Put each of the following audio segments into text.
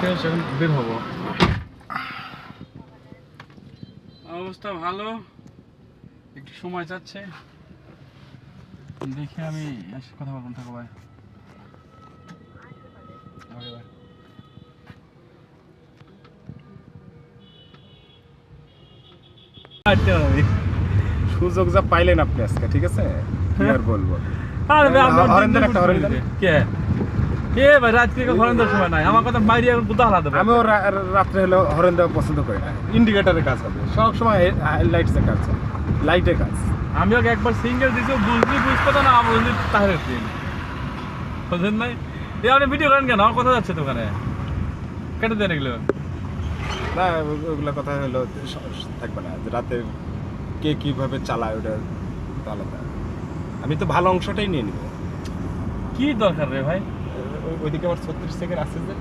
শেষ এখন বের হব। অবস্থা ভালো। একটু সময় যাচ্ছে। দেখি আমি কথা বলব থাকো ভাই সুযোগ যা পাইলেন আপনি আজকে ঠিক আছে? কি আর বলব? আরে হরেন দেন একটা, হরেন দেন। কে? কে ভাই সময় নাই। আমার কথা মাইরি এখন কোথাও হালাতে আমিও রা- রা- রাত্রে হলো হরেন দেওয়া পছন্দ করি না। ইন্ডিকেটারে কাজ হবে। সব সময় লাইটসে কাজ লাইটে কাজ। আমি ওকে একবার সিঙ্গেল দিছি বুঝলি বুঝতে না আমার বুঝলি তাহলে দিন বুঝলেন নাই এই আপনি ভিডিও করেন কেন? আমার কথা যাচ্ছে তো ওখানে। কেটে দেন এগুলো। না ওগুলো কথা হলো থাকবে না যে রাতে কে কীভাবে চালায় ওটা আলাদা। আমি তো ভালো অংশটাই নিয়ে নিব। কি দরকার রে ভাই? ওইদিকে আমার ছত্রিশ সেকেন্ড আছে যে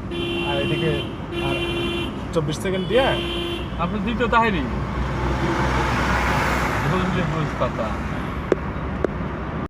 আর এদিকে আর চব্বিশ সেকেন্ড দিয়ে। আপনি দ্বিতীয় তাহেরি বুঝলি কথা।